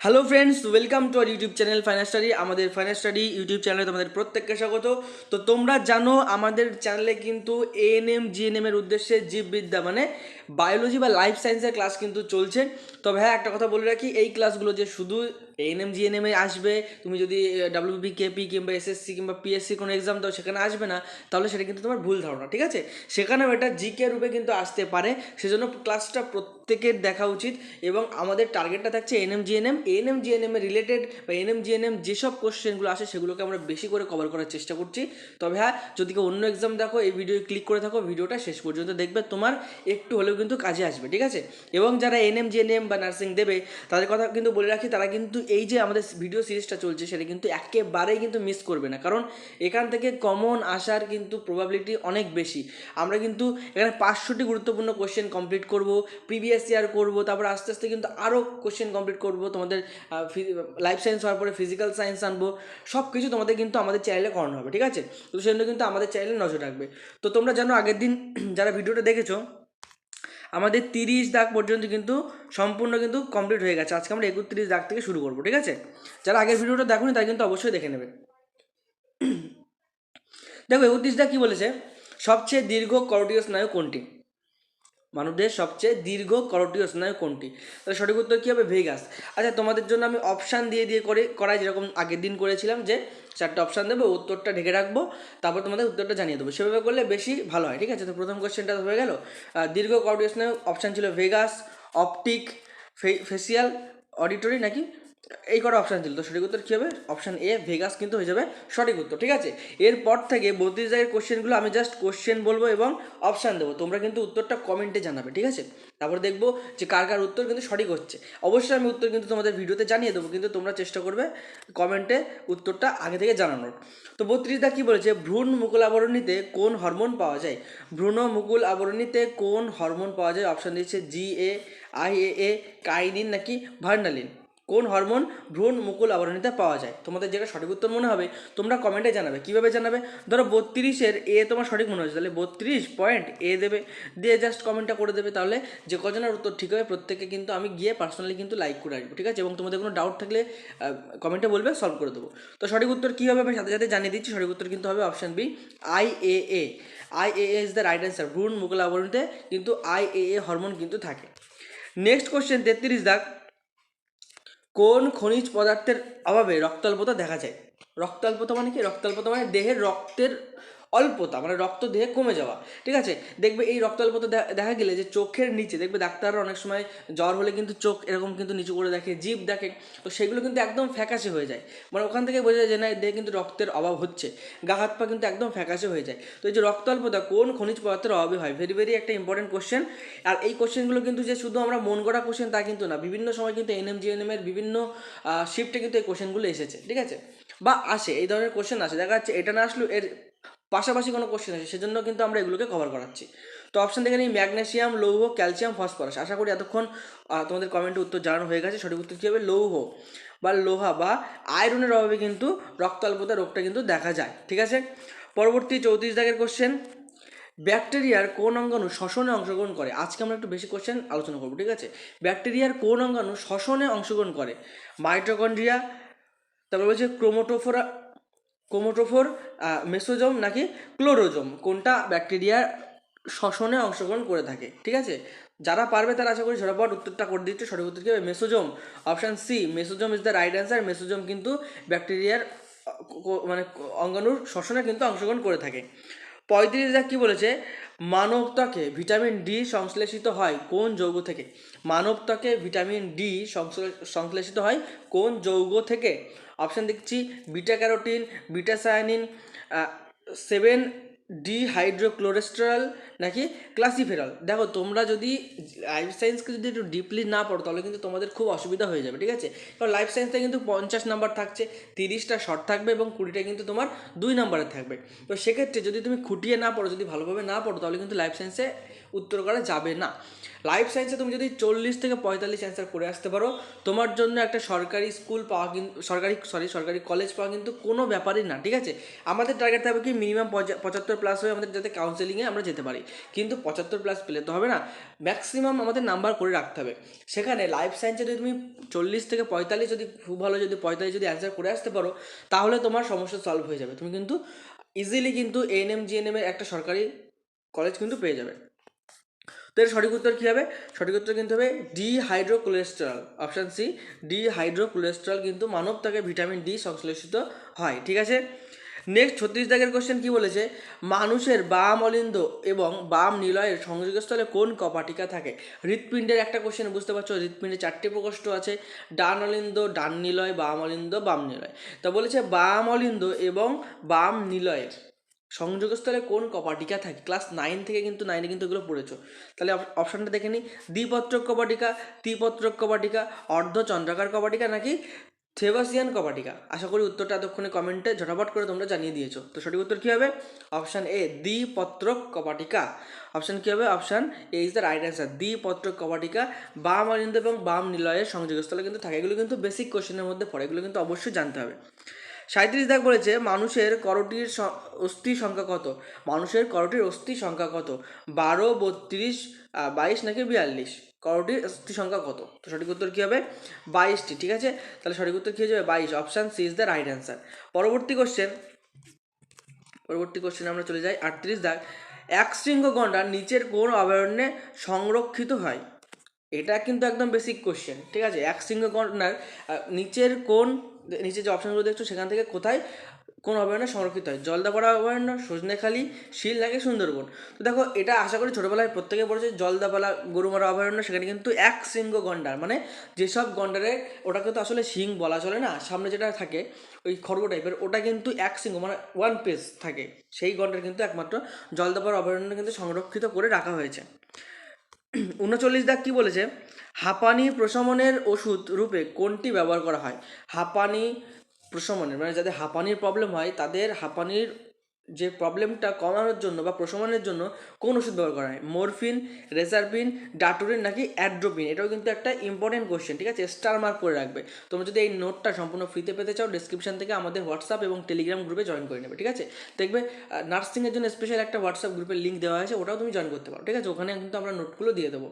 Hello friends welcome to our YouTube channel final study আমাদের final study YouTube চ্যানেলে তোমাদের প্রত্যেককে স্বাগত। তো তোমরা জানো, আমাদের চ্যানেলে কিন্তু এএনএম জিএনএম এর উদ্দেশ্যে জীববিদ্যা মানে বায়োলজি বা লাইফ সায়েন্সের ক্লাস কিন্তু চলছে। তবে হ্যাঁ একটা কথা বলে রাখি, এই ক্লাসগুলো যে শুধু এএনএম জিএনএম এ আসবে, তুমি যদি ডাব্লিউবি কেপি কিংবা এসএসসি কিংবা পিএসসি কোনো এক্সাম দাও, সেখানে আসবে না, তাহলে সেটা কিন্তু তোমার ভুল ধারণা, ঠিক আছে? সেখানেও এটা জিকে রূপে কিন্তু আসতে পারে, সেজন্য ক্লাসটা প্রত্যেকের দেখা উচিত এবং আমাদের টার্গেটটা থাকছে এনএম জিএনএম এএনএম জিএনএম এর রিলেটেড বা এনএম জিএনএম যেসব কোশ্চেনগুলো আসে, সেগুলোকে আমরা বেশি করে কভার করার চেষ্টা করছি। তবে হ্যাঁ যদি কেউ অন্য এক্সাম দেখো, এই ভিডিও ক্লিক করে থাকো ভিডিওটা শেষ পর্যন্ত দেখবে। তোমার একটু হলেও কিন্তু কাজে আসবে, ঠিক আছে? এবং যারা এনএম জিএনএম বা নার্সিং দেবে, তাদের কথা কিন্তু বলে রাখি, তারা কিন্তু এই যে আমাদের ভিডিও সিরিজটা চলছে, সেটা কিন্তু একেবারেই কিন্তু মিস করবে না। কারণ এখান থেকে কমন আসার কিন্তু প্রবাবিলিটি অনেক বেশি। আমরা কিন্তু এখানে পাঁচশোটি গুরুত্বপূর্ণ কোশ্চেন কমপ্লিট করব প্রিভিয়াস ইয়ার করব, তারপর আস্তে আস্তে কিন্তু আরও কোশ্চেন কমপ্লিট করব, তোমাদের লাইফ সায়েন্স হওয়ার পরে ফিজিক্যাল সায়েন্স আনব সব কিছু তোমাদের কিন্তু আমাদের চ্যানেলে করানো হবে, ঠিক আছে? তো সেজন্য কিন্তু আমাদের চ্যানেলে নজর রাখবে। তো তোমরা জানো আগের দিন, যারা ভিডিওটা দেখেছ আমাদের তিরিশ দাগ পর্যন্ত কিন্তু সম্পূর্ণ কিন্তু কমপ্লিট হয়ে গেছে। আজকে আমরা একত্রিশ দাগ থেকে শুরু করব, ঠিক আছে? যারা আগের ভিডিওটা দেখোনি তারা কিন্তু অবশ্যই দেখে নেবে। দেখো, একত্রিশ দাগ কী বলেছে? সবচেয়ে দীর্ঘ করোটিয় স্নায়ু কোনটি? মানবদেহের সবচেয়ে দীর্ঘ করোটিয় স্নায়ু কোনটি? তাহলে সঠিক উত্তর কী হবে? ভেগাস। আচ্ছা তোমাদের জন্য আমি অপশান দিয়ে দিয়ে করে, করাই যেরকম আগের দিন করেছিলাম যে চারটে অপশান দেবো, উত্তরটা ঢেকে রাখব, তারপর তোমাদের উত্তরটা জানিয়ে দেবো। সেভাবে করলে বেশি ভালো হয়, ঠিক আছে? তো প্রথম কোয়েশ্চেনটা হয়ে গেল। দীর্ঘ কর্ডিয়েশনের অপশান ছিল ভেগাস অপটিক ফেসিয়াল অডিটরি নাকি? এই কটা অপশান ছিল। তো সঠিক উত্তর কী হবে? অপশান এ ভেগাস কিন্তু হয়ে যাবে সঠিক উত্তর, ঠিক আছে? এরপর থেকে বত্রিশ জায়গার কোশ্চেনগুলো আমি জাস্ট কোশ্চেন বলব এবং অপশান দেবো। তোমরা কিন্তু উত্তরটা কমেন্টে জানাবে, ঠিক আছে? তারপর দেখব যে কার কার উত্তর কিন্তু সঠিক হচ্ছে। অবশ্যই আমি উত্তর কিন্তু তোমাদের ভিডিওতে জানিয়ে দেবো, কিন্তু তোমরা চেষ্টা করবে কমেন্টে উত্তরটা আগে থেকে জানানোর। তো বত্রিশ দা কী বলেছে? ভ্রূণ মুকুল আবরণীতে কোন হরমোন পাওয়া যায়? ভ্রূণ মুকুল আবরণীতে কোন হরমোন পাওয়া যায়? অপশান দিচ্ছে জি এ আই এ এ কাইনিন নাকি ভার্নালিন? কোন হরমোন ভ্রূণ মুকুল আবরণীতে পাওয়া যায়? তোমাদের যেটা সঠিক উত্তর মনে হবে, তোমরা কমেন্টে জানাবে। কীভাবে জানাবে? ধরো বত্রিশের এ তোমার সঠিক মনে হচ্ছে তাহলে বত্রিশ পয়েন্ট এ দেবে। দিয়ে জাস্ট কমেন্টটা করে দেবে। তাহলে যে কজনের উত্তর ঠিক হবে, প্রত্যেকে কিন্তু আমি গিয়ে পার্সোনালি কিন্তু লাইক করে আসব, ঠিক আছে? এবং তোমাদের কোনো ডাউট থাকলে কমেন্টে বলবে সলভ করে দেবো। তো সঠিক উত্তর কী হবে? আমি সাথে সাথে জানিয়ে দিচ্ছি। সঠিক উত্তর কিন্তু হবে option B I A A I A is the right answer ভ্রূণ মুকুল আবরণীতে কিন্তু আই এ এ হরমোন কিন্তু থাকে। নেক্সট কোশ্চেন তেত্রিশ দাগ। কোন খনিজ পদার্থের অভাবে রক্তাল্পতা দেখা যায়? রক্তাল্পতা মানে কি? রক্তাল্পতা মানে দেহের রক্তের অল্পতা মানে রক্ত দেহে কমে যাওয়া, ঠিক আছে? দেখবে এই রক্তাল্পতা দে- দেখা গেলে যে চোখের নিচে, দেখবে ডাক্তাররা অনেক সময় জ্বর হলে কিন্তু চোখ এরকম কিন্তু নিচু করে দেখে, জিভ দেখে, তো সেগুলো কিন্তু একদম ফ্যাকাশে হয়ে যায়। মানে ওখান থেকে বোঝা যায় যে না দেহে কিন্তু রক্তের অভাব হচ্ছে, গা হাত পা কিন্তু একদম ফ্যাকাশে হয়ে যায়। তো এই যে রক্তাল্পতা কোন খনিজ পদার্থের অভাবে হয়? ভেরি ভেরি একটা ইম্পর্টেন্ট কোশ্চেন আর এই কোশ্চেনগুলো কিন্তু যে শুধু আমরা মন গড়া কোশ্চেন তা কিন্তু না, বিভিন্ন সময় কিন্তু এনএম জিএনএম এর বিভিন্ন শিফটে কিন্তু এই কোশ্চেনগুলো এসেছে, ঠিক আছে? বা আসে, এই ধরনের কোশ্চেন আসে, দেখা যাচ্ছে এটা না আসলেও এর পাশাপাশি কোনো কোশ্চেন আছে সেজন্য কিন্তু আমরা এগুলোকে কভার করাচ্ছি। তো অপশন দেখে নিই ম্যাগনেশিয়াম লৌহ ক্যালসিয়াম ফসফরাস আশা করি এতক্ষণ তোমাদের কমেন্টে উত্তর জানানো হয়ে গেছে। সঠিক উত্তর কী হবে? লৌহ বা লোহা বা আয়রনের অভাবে কিন্তু রক্তাল্পতা রোগটা কিন্তু দেখা যায়। ঠিক আছে? পরবর্তী চৌত্রিশ দাগের কোশ্চেন ব্যাকটেরিয়ার কোন অঙ্গাণু শ্বসনে অংশগ্রহণ করে? আজকে আমরা একটু বেশি কোশ্চেন আলোচনা করব, ঠিক আছে? ব্যাকটেরিয়ার কোন অঙ্গাণু শ্বসনে অংশগ্রহণ করে? মাইটোকন্ড্রিয়া তারপর বলছে ক্রোমোটোফোরা ক্রোমোটোফোর মেসোজম নাকি ক্লোরোজম, কোনটা ব্যাকটেরিয়ার শ্বসনে অংশগ্রহণ করে থাকে, ঠিক আছে? যারা পারবে তারা আশা করি ঝটাপট উত্তরটা করে দিচ্ছে, সঠিক উত্তর কী হবে? Mesosome option C mesosome is the right answer mesosome কিন্তু ব্যাকটেরিয়ার মানে অঙ্গাণুর শ্বসনে কিন্তু অংশগ্রহণ করে থাকে। পঁয়ত্রিশ দাগ কী বলেছে? মানব ত্বকে ভিটামিন ডি সংশ্লেষিত হয় কোন যৌগ থেকে? মানব ত্বকে ভিটামিন ডি সংশ্লে- সংশ্লেষিত হয় কোন যৌগ থেকে? অপশান দেখছি, beta carotene, beta cyanin seven D hydrocholesterol নাকি ক্লাসিফেরাল দেখো, তোমরা যদি লাইফ সায়েন্সকে যদি একটু ডিপলি না পড়ো, তাহলে কিন্তু তোমাদের খুব অসুবিধা হয়ে যাবে, ঠিক আছে? কারণ লাইফ সায়েন্সে কিন্তু পঞ্চাশ নাম্বার থাকছে, তিরিশটা শর্ট থাকবে এবং কুড়িটা কিন্তু তোমার দুই নাম্বারে থাকবে। তো সেক্ষেত্রে যদি তুমি খুঁটিয়ে না পড়ো, যদি ভালোভাবে না পড়ো, তাহলে কিন্তু লাইফ সায়েন্সে উত্তর করা যাবে না। লাইফ সায়েন্সে তুমি যদি চল্লিশ থেকে পঁয়তাল্লিশ অ্যান্সার করে আসতে পারো, তোমার জন্য একটা সরকারি স্কুল পাওয়া কিন্তু সরকারি সরি সরকারি কলেজ পাওয়া কিন্তু কোনো ব্যাপারই না, ঠিক আছে? আমাদের টার্গেট থাকবে কি মিনিমাম পঁচাত্তর প্লাস হয়ে আমাদের যাতে কাউন্সেলিংয়ে আমরা যেতে পারি। কিন্তু পঁচাত্তর প্লাস পেলে তো হবে না। ম্যাক্সিমাম আমাদের নাম্বার করে রাখতে হবে। সেখানে লাইফ সায়েন্সে যদি তুমি চল্লিশ থেকে পঁয়তাল্লিশ যদি খুব ভালো যদি পঁয়তাল্লিশ যদি অ্যান্সার করে আসতে পারো, তাহলে তোমার সমস্যা সলভ হয়ে যাবে। তুমি কিন্তু ইজিলি কিন্তু এএনএম জিএনএম এর একটা সরকারি কলেজ কিন্তু পেয়ে যাবে। তো এর সঠিক উত্তর কী হবে? সঠিক উত্তর কিন্তু হবে D hydro cholesterol option C D hydro cholesterol কিন্তু মানব তাকে ভিটামিন ডি সংশ্লেষিত হয়, ঠিক আছে? নেক্সট ছত্রিশ দাগের কোশ্চেন কী বলেছে? মানুষের বাম অলিন্দ এবং বাম নিলয়ের সংযোগস্থলে কোন কপাটিকা থাকে? হৃৎপিণ্ডের একটা কোশ্চেন বুঝতে পারছ? হৃৎপিণ্ডে চারটি প্রকোষ্ঠ আছে, ডান অলিন্দ, ডান নিলয়, বাম অলিন্দ, বাম নিলয়। তা বলেছে বাম অলিন্দ এবং বাম নিলয়ের। সংযোগস্থলে কোন কপাটিকা থাকে? ক্লাস নাইন থেকে কিন্তু নাইনে কিন্তু এগুলো পড়েছো। তাহলে অপ- অপশানটা দেখে নিই। দ্বিপত্রক কপাটিকা ত্রিপত্রক কপাটিকা অর্ধ চন্দ্রাকার কপাটিকা নাকি থেবাসিয়ান কপাটিকা আশা করি উত্তরটা এতক্ষণে কমেন্টে ঝটাপট করে তোমরা জানিয়ে দিয়েছ। তো সঠিক উত্তর কী হবে? অপশান এ দ্বিপত্রক কপাটিকা অপশান কী হবে? Option A is the right answer দ্বিপত্রক কপাটিকা বাম অরিন্দ এবং বাম নিলয়ের সংযোগস্থলে কিন্তু থাকে। এগুলো কিন্তু বেসিক কোশ্চেনের মধ্যে পড়ে। এগুলো কিন্তু অবশ্যই জানতে হবে। সাঁত্রিশ দাগ বলেছে, মানুষের করটির অস্থি সংখ্যা কত? মানুষের করটির অস্থি সংখ্যা কত? বারো, বত্রিশ বাইশ নাকি বিয়াল্লিশ? করটির অস্থি সংখ্যা কত? তো সঠিক উত্তর কী হবে? বাইশটি, ঠিক আছে? তাহলে সঠিক উত্তর কী হয়ে যাবে? বাইশ। Option C is the right answer পরবর্তী কোশ্চেন পরবর্তী কোশ্চেনে আমরা চলে যাই। আটত্রিশ দাগ এক শৃঙ্গ গন্ডার নিচের কোন অভয়ারণ্যে সংরক্ষিত হয়? এটা কিন্তু একদম বেসিক কোশ্চেন ঠিক আছে? এক শৃঙ্গ গন্ডার নিচের কোন নিচে যে অপশনগুলো দেখছ, সেখান থেকে কোথায়? কোন অভয়ারণ্য সংরক্ষিত হয়? জলদাপাড়া অভয়ারণ্য সজনেখালি শিল নাকি সুন্দরবন। তো দেখো, এটা আশা করি ছোটোবেলায় প্রত্যেকে পড়েছে জলদাপালা গরুমারা অভয়ারণ্য, সেখানে কিন্তু এক শৃঙ্গ গন্ডার। মানে যেসব গন্ডারের ওটাকে তো আসলে শিং বলা চলে না, সামনে যেটা থাকে, ওই খড়গ টাইপের ওটা কিন্তু এক শৃঙ্গ মানে ওয়ান পেজ থাকে। সেই গন্ডার কিন্তু একমাত্র জলদাপাড়া অভয়ারণ্য কিন্তু সংরক্ষিত করে রাখা হয়েছে। উনচল্লিশ দাগ কি বলেছে? হাঁপানি প্রশমনের ওষুধ রূপে কোনটি ব্যবহার করা হয়? হাঁপানি প্রশমনের মানে যাদের হাঁপানির প্রবলেম হয়, তাদের হাঁপানির যে প্রবলেমটা কমানোর জন্য বা প্রশমনের জন্য কোন ওষুধ ব্যবহার করা হয়? মরফিন রেসারপিন ডাটুরিন নাকি অ্যাড্রোপিন এটাও কিন্তু একটা ইম্পর্টেন্ট কোশ্চেন ঠিক আছে? স্টার মার্ক করে রাখবে। তোমরা যদি এই নোটটা সম্পূর্ণ ফ্রিতে পেতে চাও ডিসক্রিপশন থেকে আমাদের হোয়াটসঅ্যাপ এবং টেলিগ্রাম গ্রুপে জয়েন করে নেবে, ঠিক আছে? দেখবে নার্সিংয়ের জন্য স্পেশাল একটা হোয়াটসঅ্যাপ গ্রুপের লিঙ্ক দেওয়া আছে, ওটাও তুমি জয়েন করতে পারো, ঠিক আছে? ওখানে কিন্তু আমরা নোটগুলো দিয়ে দেবো।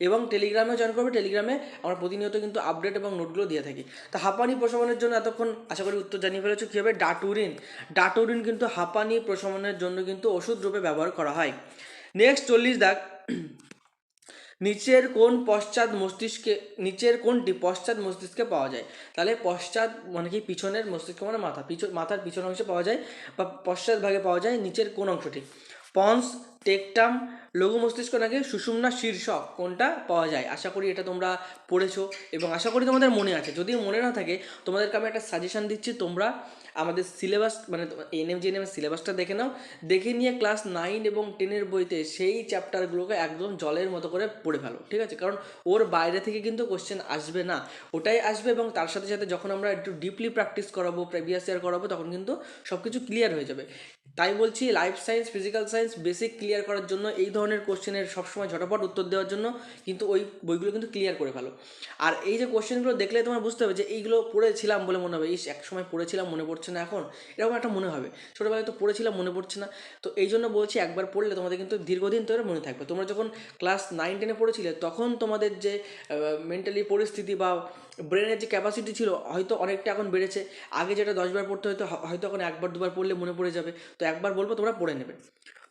এবং টেলিগ্রামে জয়েন করবে। টেলিগ্রামে আমরা প্রতিনিয়ত কিন্তু আপডেট এবং নোটগুলো দিয়ে থাকি। তা হাঁপানি প্রশমনের জন্য এতক্ষণ আশা করি উত্তর জানিয়ে ফেলেছো। কী হবে? ডাটুরিন ডাটুরিন কিন্তু হাঁপানি প্রশমনের জন্য কিন্তু ওষুধ রূপে ব্যবহার করা হয়। নেক্সট চল্লিশ দাগ। নিচের কোন পশ্চাৎ মস্তিষ্কে, নিচের কোনটি পশ্চাৎ মস্তিষ্কে পাওয়া যায়? তাহলে পশ্চাৎ মানে কি? পিছনের মস্তিষ্ক মানে মাথা। পিছন মাথার পিছন অংশে পাওয়া যায় বা পশ্চাৎ ভাগে পাওয়া যায় নিচের কোন অংশটি? পন্স টেকটাম, লঘু মস্তিষ্ক নাকি সুষুম্না শীর্ষক কোনটা পাওয়া যায়? আশা করি এটা তোমরা পড়েছো এবং আশা করি তোমাদের মনে আছে। যদি মনে না থাকে, তোমাদেরকে আমি একটা সাজেশন দিচ্ছি, তোমরা আমাদের সিলেবাস মানে এনএম জিএনএম সিলেবাসটা দেখে নাও। দেখে নিয়ে ক্লাস নাইন এবং টেনের বইতে সেই চ্যাপ্টারগুলোকে একদম জলের মতো করে পড়ে ফেলো, ঠিক আছে? কারণ ওর বাইরে থেকে কিন্তু কোশ্চেন আসবে না। ওটাই আসবে এবং তার সাথে সাথে যখন আমরা একটু ডিপলি প্র্যাকটিস করাবো প্রিভিয়াস ইয়ার করাবো, তখন কিন্তু সব কিছু ক্লিয়ার হয়ে যাবে। তাই বলছি life science physical science basic clear করার জন্য এই ধরনের কোশ্চেনের সবসময় ঝটপট উত্তর দেওয়ার জন্য কিন্তু ওই বইগুলো কিন্তু ক্লিয়ার করে ফেলো। আর এই যে কোশ্চেনগুলো দেখলে তোমার বুঝতে হবে যে এইগুলো পড়েছিলাম বলে মনে হবে এই এক সময় পড়েছিলাম, মনে পড়ছে না এখন। এরকম একটা মনে হবে। ছোটোবেলায় তো পড়েছিলাম, মনে পড়ছে না। তো এই জন্য বলছি একবার পড়লে তোমাদের কিন্তু দীর্ঘদিন ধরে মনে থাকবে। তোমরা যখন ক্লাস নাইন টেনে পড়েছিলে, তখন তোমাদের যে মেন্টালি পরিস্থিতি বা ব্রেনের যে ক্যাপাসিটি ছিল, হয়তো অনেকটা এখন বেড়েছে। আগে যেটা দশবার পড়তে হয়তো হয়তো এখন একবার, দুবার পড়লে মনে পড়ে যাবে। তো একবার বলব, তোমরা পড়ে নেবে।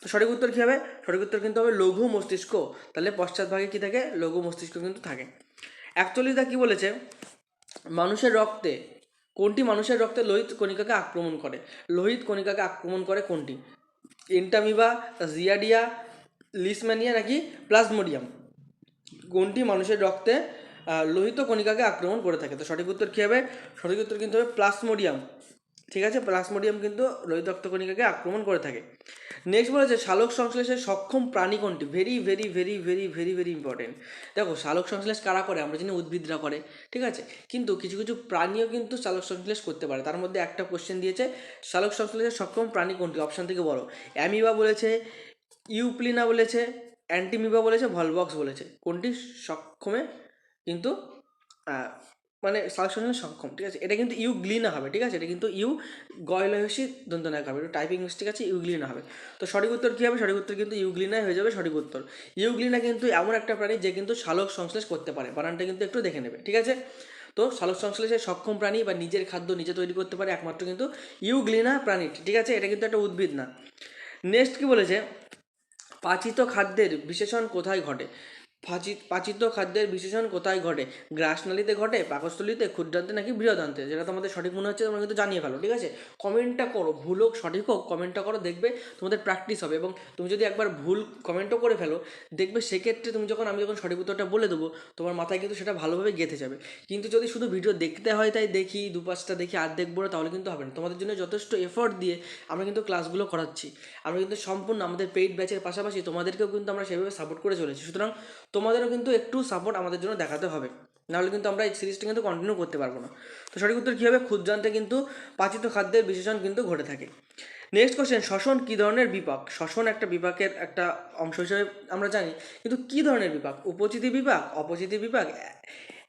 তো সঠিক উত্তর কী হবে? সঠিক উত্তর কিন্তু হবে লঘু মস্তিষ্ক। তাহলে পশ্চাৎভাগে কী থাকে? লঘু মস্তিষ্ক কিন্তু থাকে। একচল্লিশ দা কী বলেছে? মানুষের রক্তে, কোনটি মানুষের রক্তে লোহিত কণিকাকে আক্রমণ করে? লোহিত কণিকাকে আক্রমণ করে কোনটি? এন্টামিবা জিয়াডিয়া লিসম্যানিয়া নাকি প্লাজমোডিয়াম কোনটি মানুষের রক্তে লোহিত কণিকাকে আক্রমণ করে থাকে। তো সঠিক উত্তর কী হবে? সঠিক উত্তর কিন্তু হবে প্লাসমোডিয়াম। ঠিক আছে? প্লাসমোডিয়াম কিন্তু লোহিত রক্তকণিকাকে আক্রমণ করে থাকে। নেক্সট বলেছে শালক সংশ্লেষের সক্ষম প্রাণী কোনটি? Very very very very very very important দেখো, শালক সংশ্লেষ কারা করে? আমরা জানি উদ্ভিদরা করে। ঠিক আছে? কিন্তু কিছু কিছু প্রাণীও কিন্তু শালক সংশ্লেষ করতে পারে। তার মধ্যে একটা কোশ্চেন দিয়েছে, শালক সংশ্লেষের সক্ষম প্রাণী কোনটি? অপশান থেকে বলো। অ্যামিবা বলেছে ইউপ্লিনা বলেছে অ্যান্টিমিবা বলেছে ভলবক্স বলেছে। কোনটি? সক্ষমে কিন্তু মানে সালসনের সক্ষম, ঠিক আছে? এটা কিন্তু ইউ ইউগ্লিনা হবে, ঠিক আছে? এটা কিন্তু ইউ গয়লহসি দন্তনায়ক হবে একটু টাইপিং মিস্টেক আছে, ইউগ্লিনা হবে। তো সঠিক উত্তর কী হবে? সঠিক উত্তর কিন্তু ইউগ্লিনাই হয়ে যাবে, সঠিক উত্তর। ইউগ্লিনা কিন্তু এমন একটা প্রাণী যে কিন্তু শালক সংশ্লেষ করতে পারে, বানানটা কিন্তু একটু দেখে নেবে, ঠিক আছে? তো শালক সংশ্লেষের সক্ষম প্রাণী বা নিজের খাদ্য নিজে তৈরি করতে পারে একমাত্র কিন্তু ইউগ্লিনা প্রাণীটি, ঠিক আছে? এটা কিন্তু একটা উদ্ভিদ না। নেক্সট কি বলেছে? পাচিত খাদ্যের বিশেষণ কোথায় ঘটে? পাচিত পাচিত খাদ্যের বিশেষণ কোথায় ঘটে? গ্রাসনালীতে ঘটে, পাকস্থলীতে, ক্ষুদ্রান্তে নাকি বৃহদান্তে? যেটা তোমাদের সঠিক মনে হচ্ছে, তোমরা কিন্তু জানিয়ে ফেলো, ঠিক আছে? কমেন্টটা করো, ভুল হোক, সঠিক হোক, কমেন্টটা করো, দেখবে তোমাদের প্র্যাকটিস হবে। এবং তুমি যদি একবার ভুল কমেন্টও করে ফেলো, দেখবে সেক্ষেত্রে তুমি যখন, আমি যখন সঠিক উত্তরটা বলে দেবো, তোমার মাথায় কিন্তু সেটা ভালোভাবে গেঁথে যাবে। কিন্তু যদি শুধু ভিডিও দেখতে হয় তাই দেখি, দু পাঁচটা দেখি, আর দেখব না, তাহলে কিন্তু হবে না। তোমাদের জন্য যথেষ্ট এফোর্ট দিয়ে আমরা কিন্তু ক্লাসগুলো করাচ্ছি। আমরা কিন্তু সম্পূর্ণ আমাদের পেইড ব্যাচের পাশাপাশি তোমাদেরকেও কিন্তু আমরা সেভাবে সাপোর্ট করে চলেছি। সুতরাং তোমাদেরও কিন্তু একটু সাপোর্ট আমাদের জন্য দেখাতে হবে। নাহলে কিন্তু আমরা এই সিরিজটা কিন্তু কন্টিনিউ করতে পারব না। তো সঠিক উত্তর কী হবে? ক্ষুদ্রান্তে কিন্তু পাচিত খাদ্যের বিশেষণ কিন্তু ঘটে থাকে। নেক্সট কোশ্চেন শ্বসন কী ধরনের বিপাক? শ্বসন একটা বিপাকের একটা অংশ হিসেবে আমরা জানি, কিন্তু কী ধরনের বিপাক? উপচিতি বিপাক, অপচিতি বিপাক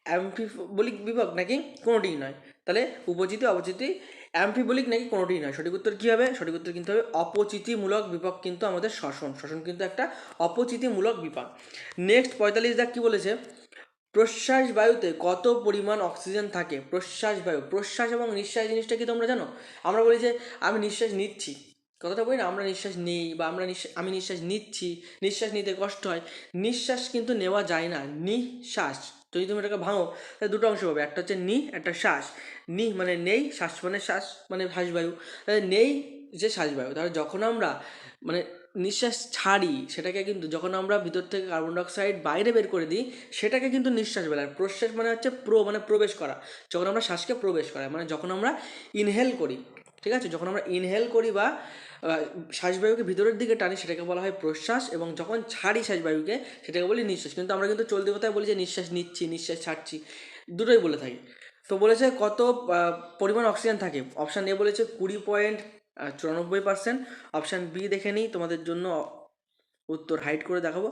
অ্যাম্ফিবলিক বিভাগ নাকি কোনোটিই নয়। তাহলে উপচিতি, অপচিতি অ্যাম্ফিবলিক নাকি কোনোটিই নয়। সঠিক উত্তর কী হবে? সঠিক উত্তর কিন্তু হবে অপচিতিমূলক বিপাক কিন্তু আমাদের শ্বসন। শ্বসন কিন্তু একটা অপচিতিমূলক বিপাক নেক্সট পঁয়তাল্লিশ দাগ কী বলেছে? প্রশ্বাস বায়ুতে কত পরিমাণ অক্সিজেন থাকে? প্রশ্বাস বায়ু। প্রশ্বাস এবং নিঃশ্বাস জিনিসটা কি তোমরা জানো? আমরা বলি যে, আমি নিঃশ্বাস নিচ্ছি। কথাটা বলি না, আমরা নিঃশ্বাস নিই বা আমরা আমি নিঃশ্বাস নিচ্ছি। নিঃশ্বাস নিতে কষ্ট হয়। নিঃশ্বাস কিন্তু নেওয়া যায় না। নিঃশ্বাস। যদি তুমি এটাকে ভাঙো, তাহলে দুটো অংশ পাবে, একটা হচ্ছে নি, একটা শ্বাস। নি মানে নেই, শ্বাস মানে শ্বাস মানে শ্বাসবায়ু। তাহলে নেই যে শ্বাসবায়ু। তাহলে যখন আমরা মানে নিঃশ্বাস ছাড়ি, সেটাকে কিন্তু যখন আমরা ভিতর থেকে কার্বন ডাইঅক্সাইড বাইরে বের করে দিই, সেটাকে কিন্তু নিঃশ্বাস বলে। আর প্রশ্বাস মানে হচ্ছে প্রো মানে প্রবেশ করা। যখন আমরা শ্বাসকে প্রবেশ করাই মানে যখন আমরা ইনহেল করি, ঠিক আছে? যখন আমরা ইনহেল করি বা শ্বাসবায়ুকে ভিতরের দিকে টানি সেটাকে বলা হয় প্রশ্বাস এবং যখন ছাড়ি শ্বাসবায়ুকে সেটাকে বলি নিঃশ্বাস। কিন্তু আমরা কিন্তু চলতি কথায় বলি যে নিঃশ্বাস নিচ্ছি, নিঃশ্বাস ছাড়ছি। দুটোই বলে থাকি। তো বলেছে কত পরিমাণ অক্সিজেন থাকে? অপশান এ বলেছে কুড়ি পয়েন্ট চুরানব্বই পার্সেন্ট। অপশান বি দেখে নিই তোমাদের জন্য উত্তর হাইড করে দেখাবো।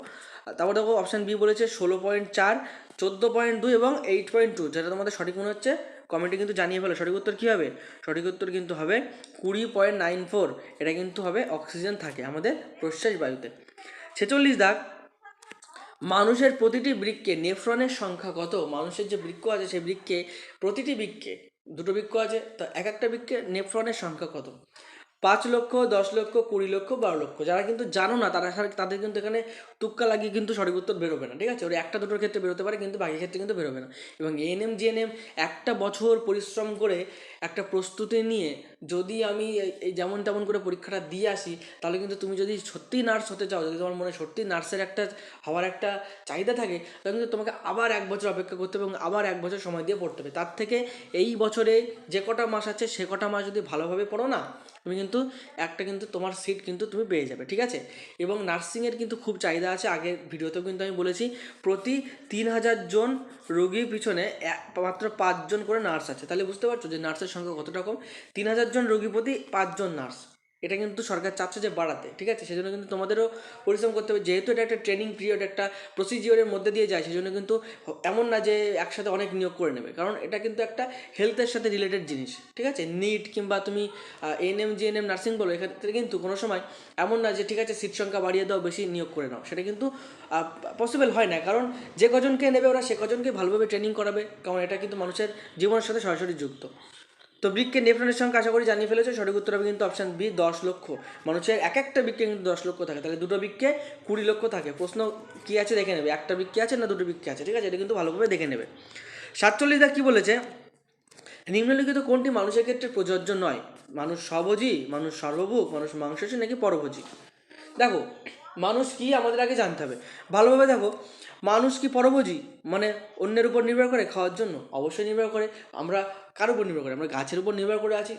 তারপর দেখো অপশান বি বলেছে ষোলো পয়েন্ট চার, চোদ্দ পয়েন্ট দুই এবং এইট পয়েন্ট টু, যেটা তোমাদের সঠিক মনে হচ্ছে কমেন্টে কিন্তু জানিয়ে ফেলো। সঠিক উত্তর কী হবে? সঠিক উত্তর কিন্তু হবে কুড়ি পয়েন্ট নাইন ফোর। এটা কিন্তু হবে অক্সিজেন থাকে আমাদের প্রশ্বাস বায়ুতে। ছেচল্লিশ দাগ। মানুষের প্রতিটি বৃক্ষে নেফ্রনের সংখ্যা কত? মানুষের যে বৃক্ষ আছে সেই বৃক্ষে প্রতিটি বৃক্ষে দুটো বৃক্ষ আছে, তো এক একটা বৃক্ষে নেফ্রনের সংখ্যা কত? পাঁচ লক্ষ, দশ লক্ষ, কুড়ি লক্ষ, বারো লক্ষ। যারা কিন্তু জানো না, তারা তাদের কিন্তু এখানে তুক্কা লাগিয়ে কিন্তু সঠিক উত্তর বেরোবে না, ঠিক আছে? ওরা একটা, দুটোর ক্ষেত্রে বেরোতে পারে, কিন্তু বাকি ক্ষেত্রে কিন্তু বেরোবে না। এবং এএনএম জিএনএম একটা বছর পরিশ্রম করে একটা প্রস্তুতি নিয়ে যদি আমি এই- যেমন তেমন করে পরীক্ষাটা দিয়ে আসি, তাহলে কিন্তু তুমি যদি সত্যিই নার্স হতে চাও, যদি তোমার মনে সত্যি নার্সের একটা, হওয়ার একটা চাহিদা থাকে, তাহলে কিন্তু তোমাকে আবার এক বছর অপেক্ষা করতে হবে এবং আবার এক বছর সময় দিয়ে পড়তে হবে। তার থেকে এই বছরে যে কটা মাস আছে, সে কটা মাস যদি ভালোভাবে পড়ো না, তুমি কিন্তু একটা কিন্তু তোমার সিট কিন্তু তুমি পেয়ে যাবে, ঠিক আছে? এবং নার্সিংয়ের কিন্তু খুব চাহিদা আছে আগের ভিডিওতেও কিন্তু আমি বলেছি, প্রতি তিন হাজার জন রোগীর পিছনে মাত্র পাঁচজন করে নার্স আছে। তাহলে বুঝতে পারছ যে নার্সের সংখ্যা কতটা কম? তিন হাজার জন রোগী প্রতি পাঁচজন নার্স। এটা কিন্তু সরকার চাচ্ছে যে বাড়াতে, ঠিক আছে? সেজন্য কিন্তু তোমাদেরও পরিশ্রম করতে হবে। যেহেতু এটা একটা ট্রেনিং পিরিয়ড একটা প্রসিজিওরের মধ্যে দিয়ে যায়, সেজন্য কিন্তু এমন না যে একসাথে অনেক নিয়োগ করে নেবে। কারণ এটা কিন্তু একটা হেলথের সাথে রিলেটেড জিনিস, ঠিক আছে? নিট কিংবা তুমি এনএম জিএনএম নার্সিং বলো, এক্ষেত্রে কিন্তু কোনো সময় এমন না যে ঠিক আছে সিট সংখ্যা বাড়িয়ে দাও, বেশি নিয়োগ করে নাও। সেটা কিন্তু পসিবল হয় না। কারণ যে কজনকে নেবে ওরা, সে কজনকে ভালোভাবে ট্রেনিং করাবে। কারণ এটা কিন্তু মানুষের জীবনের সাথে সরাসরি যুক্ত। তো বৃক্ষে নেফ্রনের সংখ্যা আশা করি জানিয়ে ফেলেছে। সঠিক উত্তর হবে কিন্তু অপশান বি দশ লক্ষ। মানুষের এক একটা বৃক্ষে কিন্তু দশ লক্ষ থাকে। তাহলে দুটো বৃক্ষে কুড়ি লক্ষ থাকে। প্রশ্ন কী আছে দেখে নেবে? একটা বৃক্ষে আছে না দুটো বৃক্ষে আছে? ঠিক আছে, এটা কিন্তু ভালোভাবে দেখে নেবে। সাতচল্লিশ দা কী বলেছে? নিম্নলিখিত কোনটি মানুষের ক্ষেত্রে প্রযোজ্য নয়? মানুষ স্বভোজী মানুষ সর্বভুক মানুষ মাংসাশী নাকি পরভোজী? দেখো, মানুষ কি আমাদের আগে জানতে হবে। ভালোভাবে দেখো মানুষ কি পরভোজী মানে অন্যের উপর নির্ভর করে খাওয়ার জন্য? অবশ্যই নির্ভর করে। আমরা কার উপর নির্ভর করে? আমরা গাছের উপর নির্ভর করে আছি।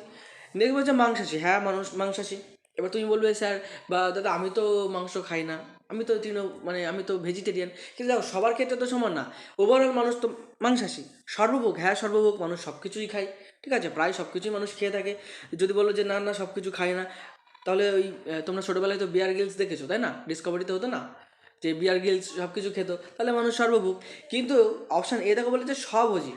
দেখব যে মাংসাশী হ্যাঁ মানুষ মাংসাশী এবার তুমি বলবে, স্যার, বা দাদা, আমি তো মাংস খাই না। আমি তো তৃণ মানে আমি তো ভেজিটেরিয়ান কিন্তু দেখো, সবার ক্ষেত্রে তো সমান না। ওভারঅল মানুষ তো মাংসাশী সর্বভোগ হ্যাঁ সর্বভোগ। মানুষ সব কিছুই খায়। ঠিক আছে, প্রায় সব কিছুই মানুষ খেয়ে থাকে। যদি বলো যে, না না সব কিছু খায় না। তাহলে ওই তোমরা ছোটোবেলায় তো বিয়ার গিলস দেখেছ, তাই না? ডিসকভারিতে হতো না? যে বিয়ার গিলস সব কিছু খেত, তাহলে মানুষ সর্বভুক কিন্তু অপশান এ দেখো বলেছে স্বভোজী।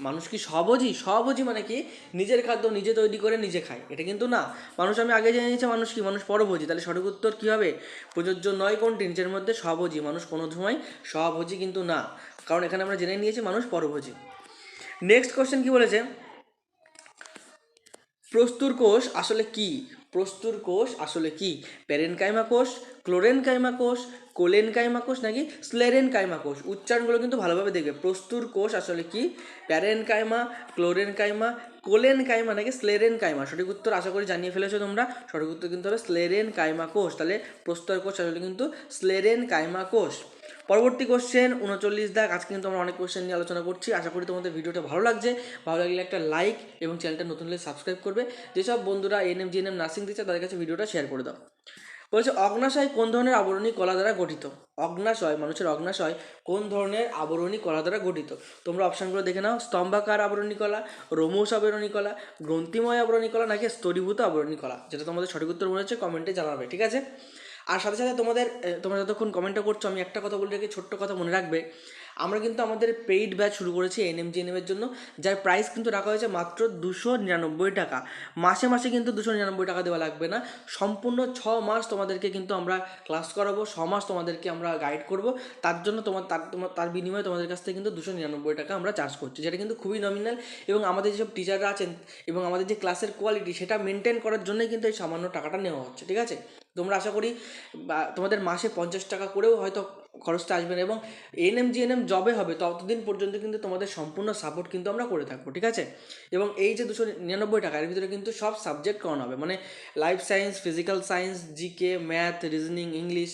মানুষ কি স্বভোজী? স্বভোজী মানে কি? নিজের খাদ্য নিজে তৈরি করে নিজে খায়। এটা কিন্তু না। মানুষ আমি আগে জেনে নিয়েছি মানুষ কি? মানুষ পরভোজী। তাহলে সঠিক উত্তর কী হবে? প্রযোজ্য নয় কোনটি? নিজের মধ্যে স্বভোজী। মানুষ কোনো সময় স্বভোজী কিন্তু না। কারণ এখানে আমরা জেনে নিয়েছি মানুষ পরভোজী। নেক্সট কোশ্চেন কি বলেছে? প্রস্তুর কোষ আসলে কি? প্রস্তুর কোষ আসলে কি? প্যারেনকাইমা কোষ, ক্লোরেনকাইমা কোষ, কোলেনকাইমা কোষ নাকি স্লেরেনকাইমা কোষ? উচ্চারণগুলো কিন্তু ভালোভাবে দেখবে। প্রস্তুর কোষ আসলে কি? প্যারেনকাইমা, ক্লোরেনকাইমা, কোলেনকাইমা নাকি স্লেরেনকাইমা? সঠিক উত্তর আশা করি জানিয়ে ফেলেছো তোমরা। সঠিক উত্তর কিন্তু হবে স্লেরেনকাইমা কোষ। তাহলে প্রস্তর কোষ আসলে কিন্তু স্লেরেনকাইমা কোষ। পরবর্তী কোশ্চেন উনচল্লিশ দাগ। আজকে কিন্তু আমরা অনেক কোশ্চেন নিয়ে আলোচনা করছি। আশা করি তোমাদের ভিডিওটা ভালো লাগছে। ভালো লাগলে একটা লাইক এবং চ্যানেলটা নতুন হলে সাবস্ক্রাইব করবে। যেসব বন্ধুরা এনএম জিএনএম নার্সিং দিচ্ছে, তাদের কাছে ভিডিওটা শেয়ার করে দাও। বলছে, অগ্নাশয় কোন ধরনের আবরণী কলা দ্বারা গঠিত? অগ্নাশয়, মানুষের অগ্নাশয় কোন ধরনের আবরণী কলা দ্বারা গঠিত? তোমরা অপশানগুলো দেখে নাও। স্তম্ভাকার আবরণী কলা, রোমস আবরণী কলা, গ্রন্থিময় আবরণী কলা, নাকি স্তরীভূত আবরণী কলা? যেটা তোমাদের সঠিক উত্তর মনে হচ্ছে কমেন্টে জানাবে। ঠিক আছে? আর সাথে সাথে তোমাদের তোমরা যতক্ষণ কমেন্টটা করছ, আমি একটা কথা বলে রাখি ছোট্ট কথা মনে রাখবে। আমরা কিন্তু আমাদের পেইড ব্যাচ শুরু করেছি এনএম জিএনএমের জন্য, যার প্রাইস কিন্তু রাখা হয়েছে মাত্র দুশো নিরানব্বই টাকা। মাসে মাসে কিন্তু দুশো নিরানব্বই টাকা দেওয়া লাগবে না। সম্পূর্ণ ছ মাস তোমাদেরকে কিন্তু আমরা ক্লাস করাবো, ছ মাস তোমাদেরকে আমরা গাইড করব। তার জন্য তোমার তার তোমার তার বিনিময়ে তোমাদের কাছ থেকে কিন্তু দুশো নিরানব্বই টাকা আমরা চার্জ করছি, যেটা কিন্তু খুবই নমিনাল এবং আমাদের যেসব টিচাররা আছেন এবং আমাদের যে ক্লাসের কোয়ালিটি সেটা মেনটেন করার জন্যই কিন্তু এই সামান্য টাকাটা নেওয়া হচ্ছে, ঠিক আছে? তোমরা আশা করি তোমাদের মাসে পঞ্চাশ টাকা করেও হয়তো খরচটা আসবে না এবং এনএম জিএনএম জবে হবে, ততদিন পর্যন্ত কিন্তু তোমাদের সম্পূর্ণ সাপোর্ট কিন্তু আমরা করে থাকব, ঠিক আছে? এবং এই যে দুশো নিরানব্বই টাকা, এর ভিতরে কিন্তু সব সাবজেক্ট করানো হবে মানে life science physical science GK math reasoning English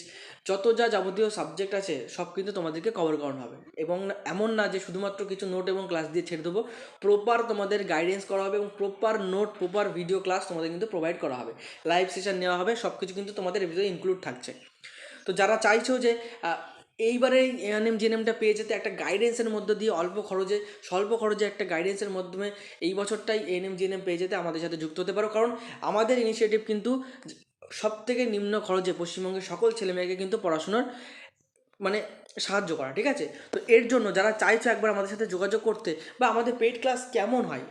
যত যা যাবতীয় সাবজেক্ট আছে, সব কিন্তু তোমাদেরকে কভার করানো হবে। এবং এমন না যে শুধুমাত্র কিছু নোট এবং ক্লাস দিয়ে ছেড়ে দেবো প্রপার তোমাদের গাইডেন্স করা হবে এবং proper note proper video class তোমাদের কিন্তু প্রোভাইড করা হবে। লাইভ সেশন নেওয়া হবে সব কিছু কিন্তু তোমাদের এর ভিতরে ইনক্লুড থাকছে। তো যারা চাইছো যে এইবারে এএনএম জিএনএমটা পেয়ে যেতে একটা গাইডেন্সের মধ্যে দিয়ে অল্প খরচে, স্বল্প খরচে একটা গাইডেন্সের মাধ্যমে এই বছরটাই এএনএম জিএনএম পেয়ে যেতে আমাদের সাথে যুক্ত হতে পারো। কারণ আমাদের ইনিশিয়েটিভ কিন্তু সব থেকে নিম্ন খরচে পশ্চিমবঙ্গের সকল ছেলেমেয়েকে কিন্তু পড়াশোনার মানে সাহায্য করা, ঠিক আছে? তো এর জন্য যারা চাইছো একবার আমাদের সাথে যোগাযোগ করতে বা আমাদের পেইড ক্লাস কেমন হয়,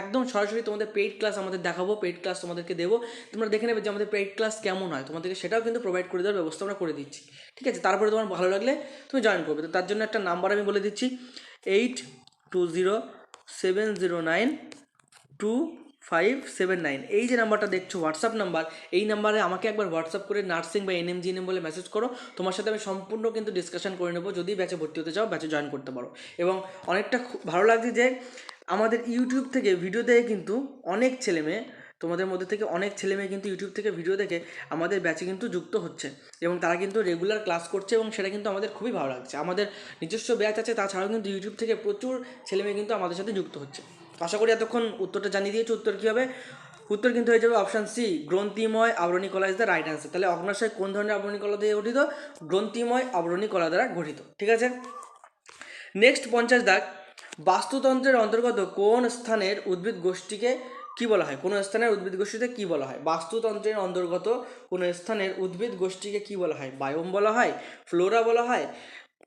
একদম সরাসরি তোমাদের পেইড ক্লাস আমাদের দেখাবো পেইড ক্লাস তোমাদেরকে দেবো, তোমরা দেখে নেবে যে আমাদের পেইড ক্লাস কেমন হয়, তোমাদেরকে সেটাও কিন্তু প্রোভাইড করে দেওয়ার ব্যবস্থা আমরা করে দিচ্ছি, ঠিক আছে? তারপরে তোমার ভালো লাগলে তুমি জয়েন করবে, তো তার জন্য একটা নাম্বার আমি বলে দিচ্ছি eight two zero seven zero nine two five seven nine এই যে নাম্বারটা দেখছ হোয়াটসঅ্যাপ নাম্বার, এই নাম্বারে আমাকে একবার হোয়াটসঅ্যাপ করে নার্সিং বা এনএম বলে মেসেজ করো। তোমার সাথে আমি সম্পূর্ণ কিন্তু ডিসকাশন করে নেব। যদি ব্যাচে ভর্তি হতে চাও ব্যাচে জয়েন করতে পারো। এবং অনেকটা ভালো লাগছে যে আমাদের ইউটিউব থেকে ভিডিও দেখে কিন্তু অনেক ছেলে মেয়ে, তোমাদের মধ্যে থেকে অনেক ছেলে মেয়ে কিন্তু ইউটিউব থেকে ভিডিও দেখে আমাদের ব্যাচে কিন্তু যুক্ত হচ্ছে। এবং তারা কিন্তু রেগুলার ক্লাস করছে এবং সেটা কিন্তু আমাদের খুবই ভালো লাগছে। আমাদের নিজস্ব ব্যাচ আছে, তাছাড়াও কিন্তু ইউটিউব থেকে প্রচুর ছেলে মেয়ে কিন্তু আমাদের সাথে যুক্ত হচ্ছে। আশা করি এতক্ষণ উত্তরটা জানিয়ে দিয়েছে, উত্তর কী হবে? উত্তর কিন্তু হয়ে যাবে অপশান সি গ্রন্থিময় আবরণী কলা ইজ দ্য রাইট অ্যান্সার তাহলে অগ্নাশয় কোন ধরনের আবরণী কলা দিয়ে গঠিত? গ্রন্থিময় আবরণী কলা দ্বারা গঠিত। ঠিক আছে? নেক্সট পঞ্চাশ দাগ, বাস্তুতন্ত্রের অন্তর্গত কোন স্থানের উদ্ভিদ গোষ্ঠীকে কি বলা হয়? কোন স্থানের উদ্ভিদ গোষ্ঠীতে কি বলা হয়? বাস্তুতন্ত্রের অন্তর্গত কোন স্থানের উদ্ভিদ গোষ্ঠীকে কি বলা হয়? বায়োম বলা হয়, ফ্লোরা বলা হয়,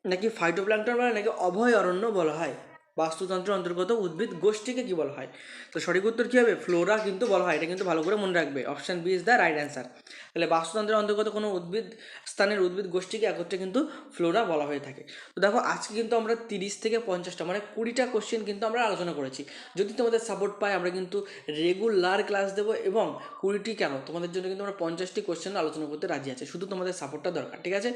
নাকি ফাইটোপ্ল্যাঙ্কটন বলা হয়, নাকি অভয় অরণ্য বলা হয়? বাস্তুতন্ত্রের অন্তর্গত উদ্ভিদ গোষ্ঠীকে কি বলা হয়? তো সঠিক উত্তর কী হবে? ফ্লোরা কিন্তু বলা হয়, এটা কিন্তু ভালো করে মনে রাখবে। Option B is the right answer. তাহলে বাস্তুতন্ত্রের অন্তর্গত কোনো উদ্ভিদ, স্থানের উদ্ভিদ গোষ্ঠীকে একত্রে কিন্তু ফ্লোরা বলা হয়ে থাকে। তো দেখো, আজকে কিন্তু আমরা তিরিশ থেকে পঞ্চাশটা মানে কুড়িটা কোশ্চেন কিন্তু আমরা আলোচনা করেছি। যদি তোমাদের সাপোর্ট পাই আমরা কিন্তু রেগুলার ক্লাস দেবো এবং কুড়িটি কেন? তোমাদের জন্য কিন্তু আমরা পঞ্চাশটি কোশ্চেন আলোচনা করতে রাজি আছে। শুধু তোমাদের সাপোর্টটা দরকার, ঠিক আছে?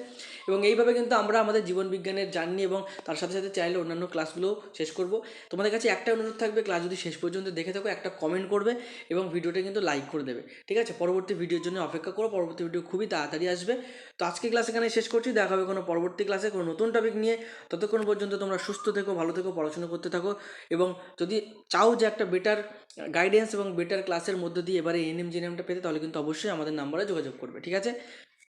এবং এইভাবে কিন্তু আমরা আমাদের জীবন বিজ্ঞানের জার্নি এবং তার সাথে সাথে চাইলে অন্যান্য ক্লাসগুলো শেষ করব। তোমাদের কাছে একটা অনুরোধ থাকবে ক্লাস যদি শেষ পর্যন্ত দেখে থাকো, একটা কমেন্ট করবে এবং ভিডিওটা কিন্তু লাইক করে দেবে। ঠিক আছে? পরবর্তী ভিডিওর জন্য অপেক্ষা করো, পরবর্তী ভিডিও খুবই তাড়াতাড়ি আসবে। তো আজকে ক্লাস এখানে শেষ করছি, দেখা হবে কোনো পরবর্তী ক্লাসে কোনো নতুন টপিক নিয়ে। ততক্ষণ পর্যন্ত তোমরা সুস্থ থেকো, ভালো থেকো, পড়াশোনা করতে থাকো এবং যদি চাও যে একটা বেটার গাইডেন্স এবং বেটার ক্লাসের মধ্য দিয়ে এবারে এনএম জিএনএমটা পেতে, তাহলে কিন্তু অবশ্যই আমাদের নাম্বারে যোগাযোগ করবে। ঠিক আছে?